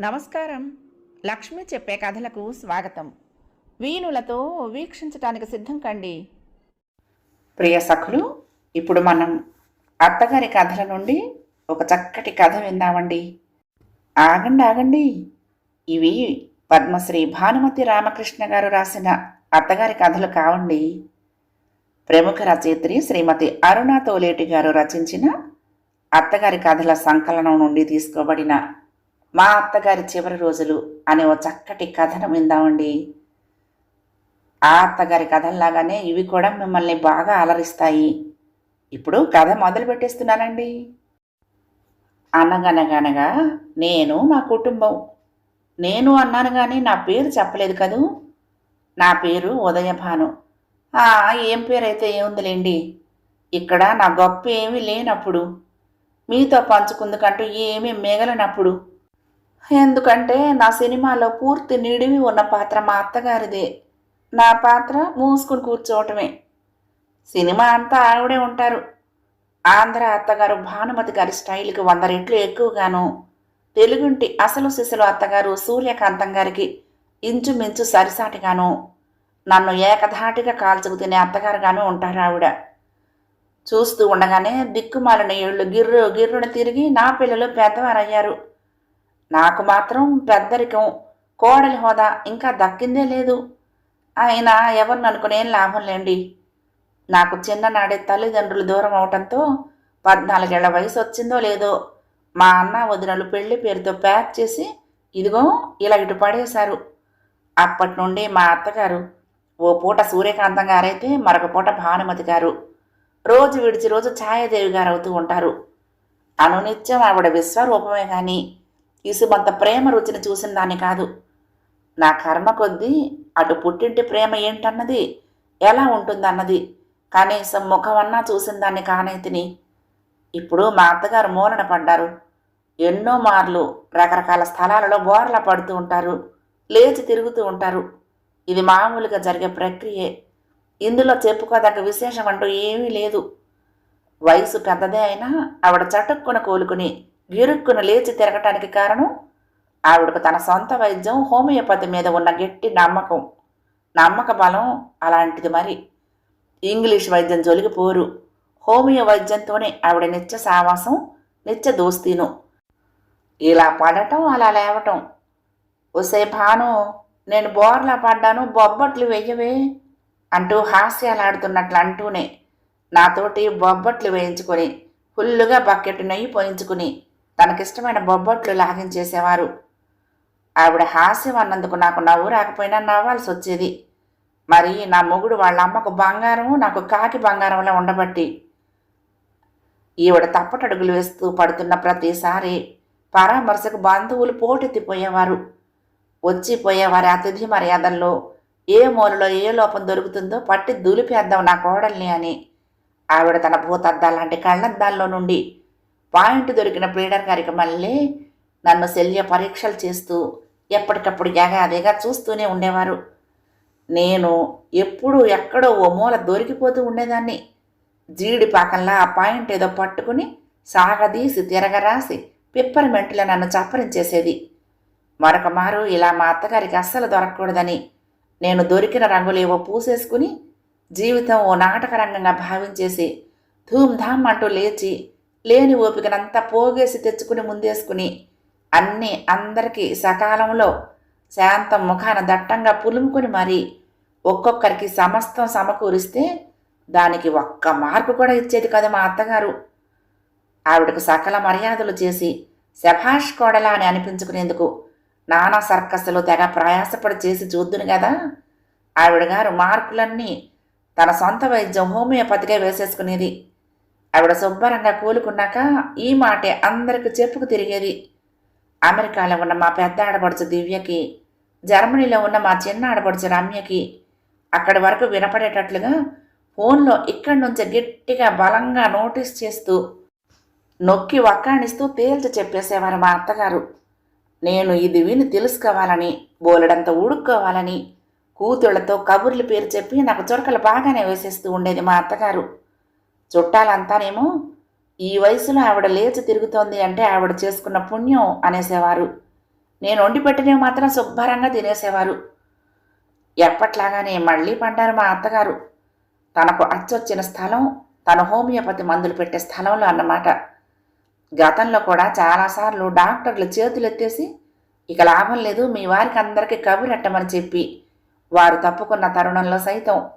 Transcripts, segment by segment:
నమస్కారం. లక్ష్మి చెప్పే కథలకు స్వాగతం. వీణులతో వీక్షించటానికి సిద్ధం కండి. ప్రియ సఖులు ఇప్పుడు మనం అత్తగారి కథల నుండి ఒక చక్కటి కథ విందామండి. ఆగండి ఆగండి. ఇవి పద్మశ్రీ భానుమతి రామకృష్ణ గారు రాసిన అత్తగారి కథలు కావండి. ప్రముఖ రచయిత్రి శ్రీమతి అరుణ తోలేటి గారు రచించిన అత్తగారి కథల సంకలనం నుండి తీసుకోబడిన మా అత్తగారి చివరి రోజులు అనే ఓ చక్కటి కథను విందామండి. ఆ అత్తగారి కథల్లాగానే ఇవి కూడా మిమ్మల్ని బాగా అలరిస్తాయి. ఇప్పుడు కథ మొదలు పెట్టేస్తున్నానండి. అనగనగనగా నేను నా కుటుంబం. నేను అన్నాను కానీ నా పేరు చెప్పలేదు కదూ? నా పేరు ఉదయభాను. ఆ, ఏం పేరైతే ఏముందిలేండి? ఇక్కడ నా గొప్ప ఏమీ లేనప్పుడు. మీతో పంచుకుందుకంటూ ఏమీ మిగలనప్పుడు. ఎందుకంటే నా సినిమాలో పూర్తి నిడివి ఉన్న పాత్ర మా అత్తగారిదే. నా పాత్ర మూసుకుని కూర్చోవటమే. సినిమా అంతా ఆవిడే ఉంటారు. ఆంధ్ర అత్తగారు భానుమతి గారి స్టైల్కి వంద రెట్లు ఎక్కువగాను. తెలుగుంటి అసలు సిసలు అత్తగారు సూర్యకాంతం గారికి ఇంచుమించు సరిసాటిగాను. నన్ను ఏకధాటిగా కాల్చుకు తినే అత్తగారుగాను ఉంటారు ఆవిడ. చూస్తూ ఉండగానే దిక్కుమాలిన ఏళ్ళు గిర్రు గిర్రున తిరిగి నా పిల్లలు పెద్దవారయ్యారు. నాకు మాత్రం పెద్దరికం కోడలి హోదా ఇంకా దక్కిందే లేదు. అయినా ఎవరిని అనుకునేం లాభం లేండి. నాకు చిన్ననాడే తల్లిదండ్రులు దూరం అవటంతో పద్నాలుగేళ్ళ వయసు వచ్చిందో లేదో మా అన్న వదినలు పెళ్ళి పేరుతో ప్యాక్ చేసి ఇదిగో ఇలా ఇటు పడేశారు. అప్పటి నుండి మా అత్తగారు ఓ పూట సూర్యకాంతం గారైతే మరొక పూట భానుమతి గారు. రోజు విడిచి రోజు ఛాయాదేవి గారు అవుతూ ఉంటారు. అనునిత్యం ఆవిడ విశ్వరూపమే కానీ ఇసుమంత ప్రేమ రుచిని చూసిన దాన్ని కాదు. నా కర్మ కొద్దీ అటు పుట్టింటి ప్రేమ ఏంటన్నది ఎలా ఉంటుందన్నది కనీసం ముఖమన్నా చూసిన దాన్ని కానైతిని ఇప్పుడు మా అత్తగారు మూలన పడ్డారు. ఎన్నో మార్లు రకరకాల స్థలాలలో బోర్లా పడుతూ ఉంటారు లేచి తిరుగుతూ ఉంటారు. ఇది మామూలుగా జరిగే ప్రక్రియే. ఇందులో చెప్పుకోదగ్గ విశేషం అంటూ ఏమీ లేదు. వయసు పెద్దదే అయినా ఆవిడ చటుక్కున కోలుకుని గిరుక్కున లేచి తిరగటానికి కారణం? ఆవిడకు తన సొంత వైద్యం హోమియోపతి మీద ఉన్న గట్టి నమ్మకం. నమ్మక బలం అలాంటిది మరి. ఇంగ్లీష్ వైద్యం జోలికి పోరు. హోమియో వైద్యంతోనే ఆవిడ నిత్య సావాసం నిత్య దోస్తీను. ఇలా పడటం అలా లేవటం. ఒసే భాను నేను బోర్లా పడ్డాను బొబ్బట్లు వెయ్యవే అంటూ హాస్యాలాడుతున్నట్లు అంటూనే నాతోటి బొబ్బట్లు వేయించుకొని ఫుల్లుగా బకెట్ నెయ్యి పోయించుకుని తనకిష్టమైన బొబ్బట్లు లాగించేసేవారు. ఆవిడ హాస్యం అన్నందుకు నాకు నవ్వు రాకపోయినా నవ్వాల్సి వచ్చేది. మరి నా మొగుడు వాళ్ళ అమ్మకు బంగారము నాకు కాకి బంగారంలా ఉండబట్టి. ఈవిడ తప్పటడుగులు వేస్తూ పడుతున్న ప్రతిసారి పరామర్శకు బంధువులు పోటెత్తిపోయేవారు. వచ్చిపోయేవారి అతిథి మర్యాదల్లో ఏ మూలలో ఏ లోపం దొరుకుతుందో పట్టి దులిపేద్దాం నా కోడల్ని అని. ఆవిడ తన భూతద్దాలాంటి కళ్ళద్దాల్లో నుండి పాయింట్ దొరికిన ప్లీడర్ గారికి మళ్ళీ నన్ను శల్య పరీక్షలు చేస్తూ ఎప్పటికప్పుడు ఎగాదిగా చూస్తూనే ఉండేవారు. నేను ఎప్పుడూ ఎక్కడో ఓ మూల దొరికిపోతూ ఉండేదాన్ని. జీడిపాకంలా ఆ పాయింట్ ఏదో పట్టుకుని సాగదీసి తిరగరాసి పిప్పర్మెంట్లో నన్ను చప్పరించేసేది మరొక మారు ఇలా మా అత్తగారికి అస్సలు దొరకకూడదని నేను దొరికిన రంగులేవో పూసేసుకుని జీవితం ఓ నాటక రంగంగా భావించేసి ధూమ్ధామ్ అంటూ లేచి లేని ఓపికనంతా పోగేసి తెచ్చుకుని ముందేసుకుని అన్నీ అందరికీ సకాలంలో శాంతం ముఖాన దట్టంగా పులుముకొని మరీ ఒక్కొక్కరికి సమస్తం సమకూరిస్తే దానికి ఒక్క మార్పు కూడా ఇచ్చేది కదా మా అత్తగారు. ఆవిడకు సకల మర్యాదలు చేసి శభాష్ కోడలా అని అనిపించుకునేందుకు నానా సర్కస్సులు తెగ ప్రయాసపడి చేసి చూద్దును కదా. ఆవిడ గారు మార్కులన్నీ తన సొంత వైద్యం హోమియోపతిగా వేసేసుకునేది. ఆవిడ శుభ్రంగా కూలుకున్నాక ఈ మాటే అందరికి చెప్పుకు తిరిగేది. అమెరికాలో ఉన్న మా పెద్ద ఆడపడుచు దివ్యకి జర్మనీలో ఉన్న మా చిన్న ఆడపడుచు రమ్యకి అక్కడి వరకు వినపడేటట్లుగా ఫోన్లో ఇక్కడి నుంచి గట్టిగా బలంగా నోటీస్ చేస్తూ నొక్కి వక్కాణిస్తూ తేల్చి చెప్పేసేవారు మా అత్తగారు. నేను ఇది విని తెలుసుకోవాలని బోలెడంత ఊడుక్కోవాలని కూతుళ్ళతో కబుర్లు పేరు చెప్పి నాకు చురకలు బాగానే వేసేస్తూ ఉండేది మా అత్తగారు. చుట్టాలంతానేమో ఈ వయసులో ఆవిడ లేచి తిరుగుతోంది అంటే ఆవిడ చేసుకున్న పుణ్యం అనేసేవారు. నేను వండి పెట్టినవి మాత్రం శుభ్రంగా తినేసేవారు. ఎప్పట్లాగానే మళ్ళీ పడ్డారు మా అత్తగారు. తనకు అచ్చొచ్చిన స్థలం తన హోమియోపతి మందులు పెట్టే స్థలంలో అన్నమాట. గతంలో కూడా చాలాసార్లు డాక్టర్లు చేతులు ఎత్తేసి ఇక లాభం లేదు మీ వారికి అందరికీ కబురెట్టమని చెప్పి వారు తప్పుకున్న తరుణంలో సైతం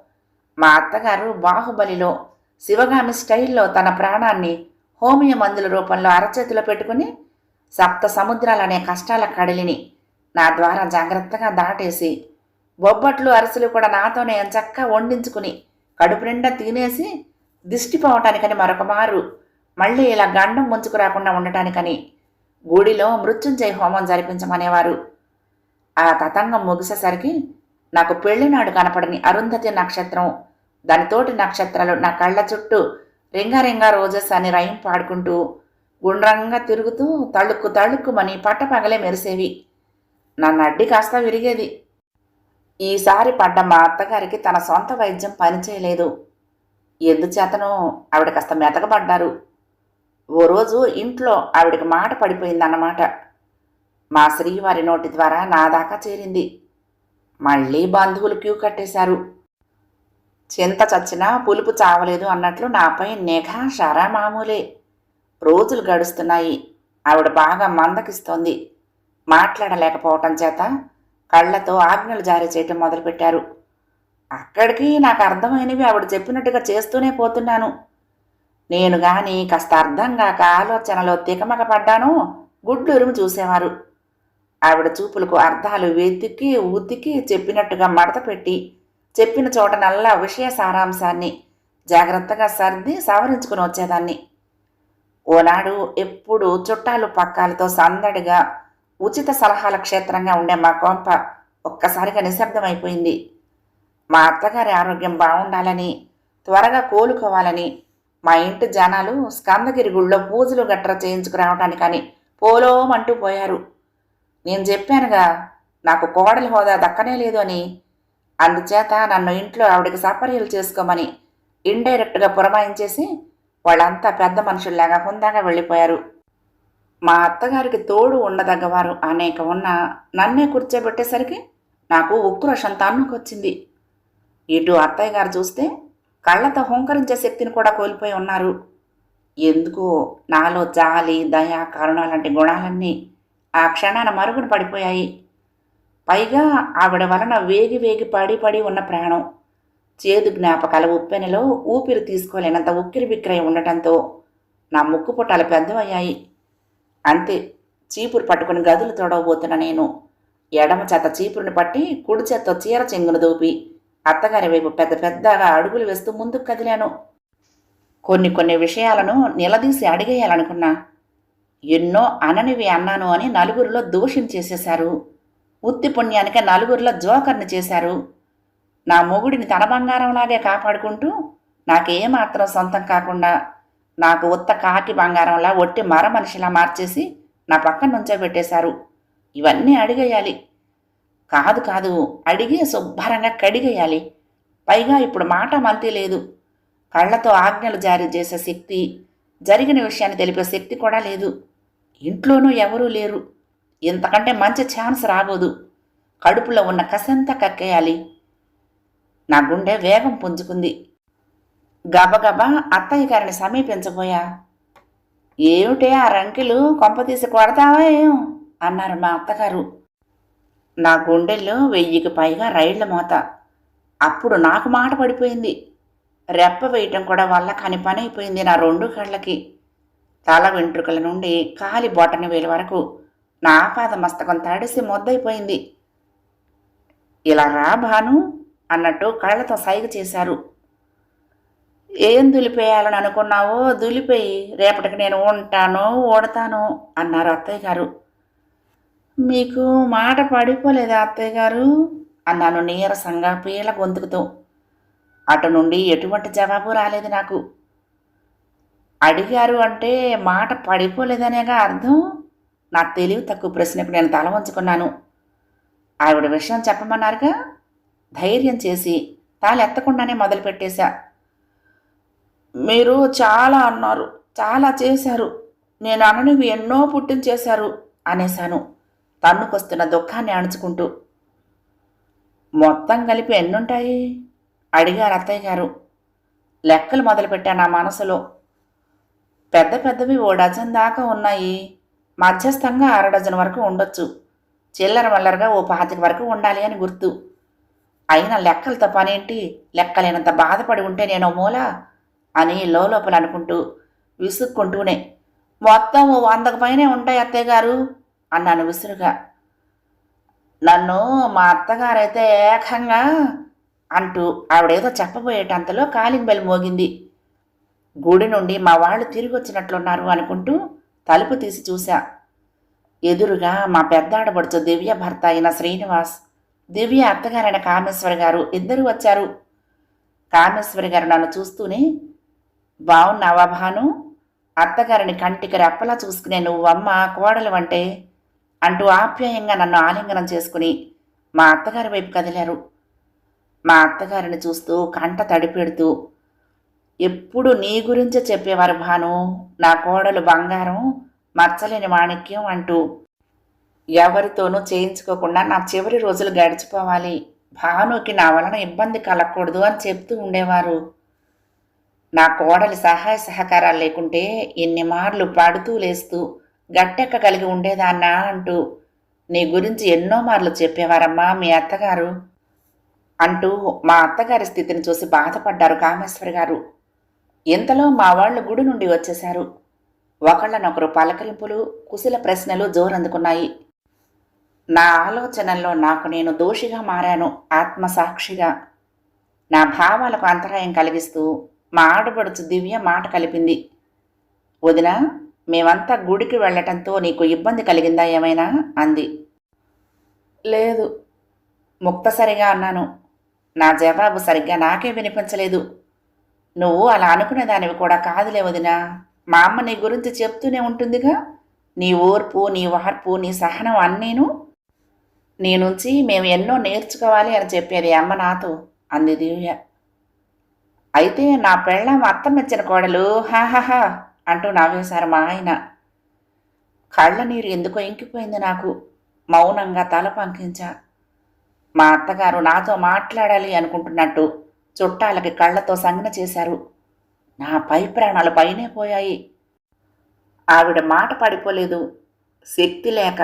మా అత్తగారు బాహుబలిలో శివగామి స్టైల్లో తన ప్రాణాన్ని హోమియ మందుల రూపంలో అరచేతిలో పెట్టుకుని సప్త సముద్రాలనే కష్టాల కడలిని నా ద్వారా జాగ్రత్తగా దాటేసి బొబ్బట్లు అరసలు కూడా నాతోనే చక్కగా వండించుకుని కడుపు నిండా తినేసి దిష్టిపోవటానికని మరొక మారు మళ్ళీ ఇలా గండం ముంచుకు రాకుండా ఉండటానికని గుడిలో మృత్యుంజయ హోమం జరిపించమనేవారు. ఆ తతంగం ముగిసేసరికి నాకు పెళ్ళినాడు కనపడని అరుంధతి నక్షత్రం దానితోటి నక్షత్రాలు నా కళ్ళ చుట్టూ రింగారింగా రోజెస్ అని రైం పాడుకుంటూ గుండ్రంగా తిరుగుతూ తళుక్కు తళుక్కుమని పట్టపగలే మెరిసేవి. నన్ను అడ్డి కాస్త విరిగేది. ఈసారి పడ్డ మా అత్తగారికి తన సొంత వైద్యం పనిచేయలేదు. ఎందుచేతనో ఆవిడ కాస్త మెతకబడ్డారు. ఓ రోజు ఇంట్లో ఆవిడకి మాట పడిపోయిందన్నమాట. మా శ్రీవారి నోటి ద్వారా నా దాకా చేరింది. మళ్ళీ బంధువులు క్యూ కట్టేశారు. చింత చచ్చినా పులుపు చావలేదు అన్నట్లు నాపై నిఘా షరా మామూలే రోజులు గడుస్తున్నాయి. ఆవిడ బాగా మందకిస్తోంది. మాట్లాడలేకపోవటం చేత కళ్ళతో ఆజ్ఞలు జారీ చేయటం మొదలుపెట్టారు. అక్కడికి నాకు అర్థమైనవి ఆవిడ చెప్పినట్టుగా చేస్తూనే పోతున్నాను. నేను గాని కాస్త అర్థం కాక ఆలోచనలో తికమక పడ్డాను గుడ్లూరుము చూసేవారు. ఆవిడ చూపులకు అర్థాలు వెతికి ఉతికి చెప్పినట్టుగా మడత పెట్టి చెప్పిన చోటనల్లా విషయ సారాంశాన్ని జాగ్రత్తగా సర్ది సవరించుకుని వచ్చేదాన్ని. ఓనాడు ఎప్పుడు చుట్టాలు పక్కాలతో సందడిగా ఉచిత సలహాల క్షేత్రంగా ఉండే మా కొంప ఒక్కసారిగా నిశ్శబ్దమైపోయింది. మా అత్తగారి ఆరోగ్యం బాగుండాలని త్వరగా కోలుకోవాలని మా ఇంటి జనాలు స్కందగిరి గుళ్ళో పూజలు గట్రా చేయించుకురావడానికని పోలోమంటూ పోయారు. నేను చెప్పానుగా నాకు కోడలి హోదా దక్కనే లేదు అని అందుచేత నన్ను ఇంట్లో ఆవిడకి సపర్యలు చేసుకోమని ఇండైరెక్ట్గా పురమాయించేసి వాళ్ళంతా పెద్ద మనుషుల్లాగా హుందాగా వెళ్ళిపోయారు. మా అత్తగారికి తోడు ఉండదగ్గవారు అనేక ఉన్న నన్నే కూర్చోబెట్టేసరికి నాకు ఉక్రోషం తన్నుకొచ్చింది ఇటు అత్తయ్య గారు చూస్తే కళ్ళతో హుంకరించే శక్తిని కూడా కోల్పోయి ఉన్నారు. ఎందుకో నాలో జాలి దయ కరుణ లాంటి గుణాలన్నీ ఆ క్షణాన మరుగున పడిపోయాయి. పైగా ఆవిడ వలన వేగి వేగి పడి పడి ఉన్న ప్రాణం. చేదు జ్ఞాపకాల ఉప్పెనలో ఊపిరి తీసుకోలేనంత ఉక్కిరి బిక్కిరై ఉండటంతో నా ముక్కు పుట్టాలు పెద్దవయ్యాయి. అంతే చీపురు పట్టుకుని గదులు తొడవబోతున్న నేను ఎడమ చేత చీపురుని పట్టి కుడి చేత్తో చీర చెంగును దూపి అత్తగారి వైపు పెద్ద పెద్దగా అడుగులు వేస్తూ ముందుకు కదిలాను. కొన్ని కొన్ని విషయాలను నిలదీసి అడిగేయాలనుకున్నా ఎన్నో అననివి అన్నాను అని నలుగురిలో దోషం చేసేశారు ఉత్తి పుణ్యానికి నలుగురిలో జోకర్ని చేశారు. నా మొగుడిని తన బంగారంలాగే కాపాడుకుంటూ నాకేమాత్రం సొంతం కాకుండా నాకు ఉత్త కాకి బంగారంలా ఒట్టి మర మనిషిలా మార్చేసి నా పక్కన నుంచోబెట్టేశారు ఇవన్నీ అడిగేయాలి. కాదు కాదు అడిగి శుభ్రంగా కడిగేయాలి. పైగా ఇప్పుడు మాట మంతే లేదు. కళ్ళతో ఆజ్ఞలు జారీ చేసే శక్తి జరిగిన విషయాన్ని తెలిపే శక్తి కూడా లేదు. ఇంట్లోనూ ఎవరూ లేరు. ఇంతకంటే మంచి ఛాన్స్ రాబోదు కడుపులో ఉన్న కసంతా కక్కేయాలి. నా గుండె వేగం పుంజుకుంది. గబగబా అత్తయ్య గారిని సమీపించబోయా. ఏమిటే ఆ రంకిలు కొంపతీసి కొడతావా? ఏం అన్నారు మా అత్తగారు. నా గుండెల్లో వెయ్యికి పైగా రైళ్ళ మోత. అప్పుడు నాకు మాట పడిపోయింది. రెప్ప వేయటం కూడా వల్ల కాని పని అయిపోయింది నా రెండు కళ్ళకి. తల వెంట్రుకల నుండి కాలి బొటని వేలు వరకు నా ఆపాద మస్తకం తడిసి మొద్దైపోయింది ఇలా రా భాను అన్నట్టు కళ్ళతో సైగ చేశారు. ఏం దులిపేయాలని అనుకున్నావో దులిపేయి. రేపటికి నేను ఉంటాను ఓడతాను అన్నారు అత్తయ్య గారు. మీకు మాట పడిపోలేదా అత్తయ్య గారు? అన్నాను నీరసంగా పీల గొంతుకుతూ. అటు నుండి ఎటువంటి జవాబు రాలేదు నాకు. అడిగారు అంటే మాట పడిపోలేదనేగా అర్థం? నా తెలివి తక్కువ ప్రశ్నకు నేను తల వంచుకున్నాను. ఆవిడ విషయం చెప్పమన్నారుగా? ధైర్యం చేసి తాళెత్తకుండానే మొదలుపెట్టేశా మీరు చాలా అన్నారు చాలా చేశారు. నేను అననివి ఎన్నో పుట్టించేశారు అనేశాను తన్నుకొస్తున్న దుఃఖాన్ని అణుచుకుంటూ. మొత్తం కలిపి ఎన్నుంటాయి? అడిగారు అత్తయ్య గారు. లెక్కలు మొదలుపెట్టాను నా మనసులో. పెద్ద పెద్దవి ఓ డజన్ దాకా ఉన్నాయి. మధ్యస్థంగా అర డజన్ వరకు ఉండొచ్చు. చిల్లర మల్లరగా ఓ పాతిక వరకు ఉండాలి అని గుర్తు. అయినా లెక్కలతో పనేంటి? లెక్కలేనంత బాధపడి ఉంటే నేను మూల? అని లోపల అనుకుంటూ విసుక్కుంటూనే. మొత్తం ఓ వందకు పైనే ఉంటాయి అత్తయ్య గారు అన్నాను విసురుగా. నన్ను మా అత్తగారైతే ఏకంగా అంటూ ఆవిడేదో చెప్పబోయేటంతలో కాలింగ్ బెల్ మోగింది. గుడి నుండి మా వాళ్ళు తిరిగి వచ్చినట్లున్నారు అనుకుంటూ తలుపు తీసి చూశా. ఎదురుగా మా పెద్దాడబడుచు దివ్య భర్త అయిన శ్రీనివాస్ దివ్య అత్తగారైన కామేశ్వరి గారు ఇద్దరు వచ్చారు. కామేశ్వరి గారు నన్ను చూస్తూనే బావున్నావా భాను? అత్తగారిని కంటికి రెప్పలా చూసుకునే నువ్వమ్మ కోడలు అంటే అంటూ ఆప్యాయంగా నన్ను ఆలింగనం చేసుకుని మా అత్తగారి వైపు కదిలారు. మా అత్తగారిని చూస్తూ కంట తడిపెడుతూ ఎప్పుడు నీ గురించే చెప్పేవారు భాను. నా కోడలు బంగారం మచ్చలేని మాణిక్యం అంటూ ఎవరితోనూ చేయించుకోకుండా నా చివరి రోజులు గడిచిపోవాలి. భానుకి నా వలన ఇబ్బంది కలగకూడదు అని చెప్తూ ఉండేవారు. నా కోడలి సహాయ సహకారాలు లేకుంటే ఎన్ని మార్లు పడుతూ లేస్తూ గట్టెక్కగలిగి ఉండేదాన్నా అంటూ నీ గురించి ఎన్నో మార్లు చెప్పేవారమ్మా మీ అత్తగారు అంటూ మా అత్తగారి స్థితిని చూసి బాధపడ్డారు కామేశ్వరి గారు. ఇంతలో మా వాళ్ళు గుడి నుండి వచ్చేశారు? ఒకళ్ళనొకరు పలకరింపులు కుశల ప్రశ్నలు జోరందుకున్నాయి. నా ఆలోచనల్లో నాకు నేను దోషిగా మారాను ఆత్మసాక్షిగా. నా భావాలకు అంతరాయం కలిగిస్తూ మా ఆడబడుచు దివ్య మాట కలిపింది. వదిన మేమంతా గుడికి వెళ్ళటంతో నీకు ఇబ్బంది కలిగిందా ఏమైనా? అంది. లేదు. ముక్తసరిగా అన్నాను. నా జవాబు సరిగ్గా నాకే వినిపించలేదు. నువ్వు అలా అనుకునే దానివి కూడా కాదులే వదినా. మా అమ్మ నీ గురించి చెప్తూనే ఉంటుందిగా. నీ ఓర్పు నీ వార్పు నీ సహనం అన్నీను నీ నుంచి మేము ఎన్నో నేర్చుకోవాలి అని చెప్పేది అమ్మ నాతో అంది దివ్య. అయితే నా పెళ్ళం అత్తమెచ్చిన కోడలు హాహాహా అంటూ నవ్వేశారు మా ఆయన. కళ్ళ నీరు ఎందుకో ఇంకిపోయింది నాకు మౌనంగా తల పంకించా. మా అత్తగారు నాతో మాట్లాడాలి అనుకుంటున్నట్టు చుట్టాలకి కళ్ళతో సంజ్ఞ చేశారు. నా పై ప్రాణాలు పైనే పోయాయి. ఆవిడ మాట పడిపోలేదు. శక్తి లేక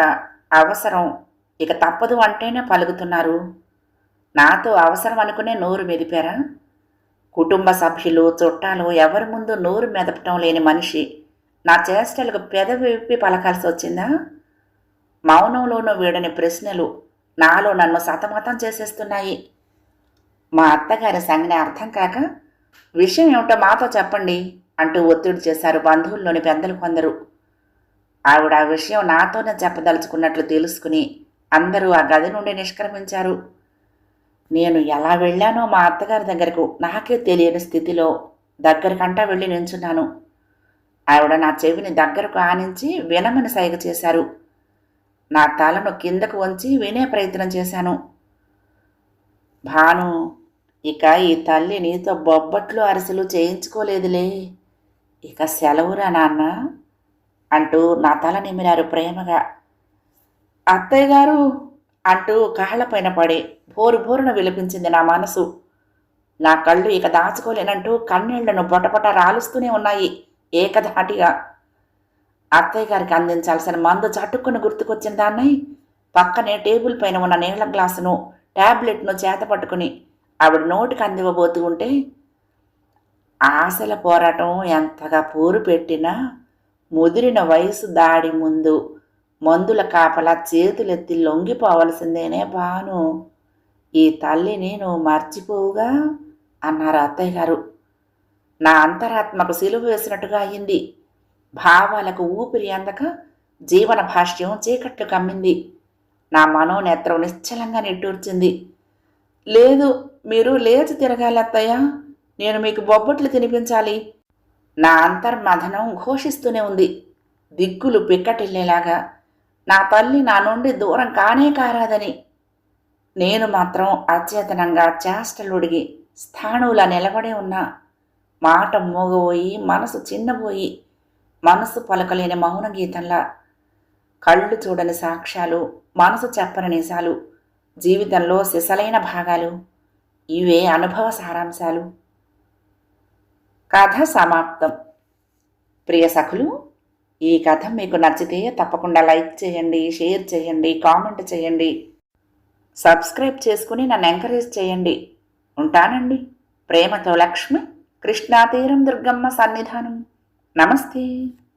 అవసరం. ఇక తప్పదు అంటేనే పలుకుతున్నారు. నాతో అవసరం అనుకునే నోరు మెదిపారా? కుటుంబ సభ్యులు చుట్టాలు ఎవరి ముందు నోరు మెదపటం లేని మనిషి. నా చేష్టలకు పెదవి విప్పి పలకాల్సి వచ్చిందా? మౌనంలోనూ వీడని ప్రశ్నలు నాలో నన్ను సతమతం చేసేస్తున్నాయి. మా అత్తగారి సంజ్ఞ అర్థం కాక విషయం ఏమిటో మాతో చెప్పండి అంటూ ఒత్తిడి చేశారు బంధువుల్లోని పెద్దలు కొందరు. ఆవిడ ఆ విషయం నాతోనే చెప్పదలుచుకున్నట్లు తెలుసుకుని అందరూ ఆ గది నుండి నిష్క్రమించారు. నేను ఎలా వెళ్ళానో మా అత్తగారి దగ్గరకు నాకే తెలియని స్థితిలో దగ్గరకంటా వెళ్ళి నించున్నాను. ఆవిడ నా చెవిని దగ్గరకు ఆనించి వినమని సైగ చేశారు. నా తలను కిందకు వంచి వినే ప్రయత్నం చేశాను. భాను ఇక ఈ తల్లి నీతో బొబ్బట్లు అరిసెలు చేయించుకోలేదులే. ఇక సెలవురా నాన్న అంటూ నా తల నిమిరారు ప్రేమగా. అత్తయ్య గారు అంటూ కాళ్ళపైన పడి బోరు బోరున విలిపించింది నా మనసు. నా కళ్ళు ఇక దాచుకోలేనంటూ కన్నీళ్ళను బొటపొట రాలుస్తూనే ఉన్నాయి ఏకధాటిగా. అత్తయ్య గారికి అందించాల్సిన మందు చట్టుకుని గుర్తుకొచ్చిన దాన్ని పక్కనే టేబుల్ పైన ఉన్న నీళ్ళ గ్లాసును ట్యాబ్లెట్ను చేత పట్టుకుని ఆవిడ నోటికి అందివ్వబోతూ ఉంటే ఆశల పోరాటం ఎంతగా పోరు పెట్టినా ముదిరిన వయసు దాడి ముందు మందుల కాపలా చేతులెత్తి లొంగిపోవలసిందేనే బాను ఈ తల్లిని నువ్వు మర్చిపోవుగా? అన్నారు అత్తయ్య గారు. నా అంతరాత్మకు సిలువ వేసినట్టుగా అయింది. భావాలకు ఊపిరి అందక జీవన భాష్యం చీకట్లు కమ్మింది. నా మనోనేత్రం నిశ్చలంగా నిట్టూర్చింది. లేదు మీరు లేచి తిరగాలి అత్తయ్య. నేను మీకు బొబ్బట్లు తినిపించాలి. నా అంతర్మథనం ఘోషిస్తూనే ఉంది. దిక్కులు పిక్కటిల్లేలాగా. నా తల్లి నా నుండి దూరం కానే కారాదని. నేను మాత్రం అచేతనంగా చేష్టలుడిగి స్థాణువులా నిలబడి ఉన్నా. మాట మోగబోయి మనసు చిన్నబోయి మనసు పలకలేని మౌన గీతంలా కళ్ళు చూడని సాక్ష్యాలు మనసు చెప్పని నిజాలు జీవితంలో సిసలైన భాగాలు ఇవే అనుభవ సారాంశాలు. కథ సమాప్తం. ప్రియ సఖులు ఈ కథ మీకు నచ్చితే తప్పకుండా లైక్ చేయండి షేర్ చేయండి కామెంట్ చేయండి. సబ్స్క్రైబ్ చేసుకుని నన్ను ఎంకరేజ్ చేయండి. ఉంటానండి. ప్రేమతో లక్ష్మి కృష్ణాతీరం దుర్గమ్మ సన్నిధానం. నమస్తే.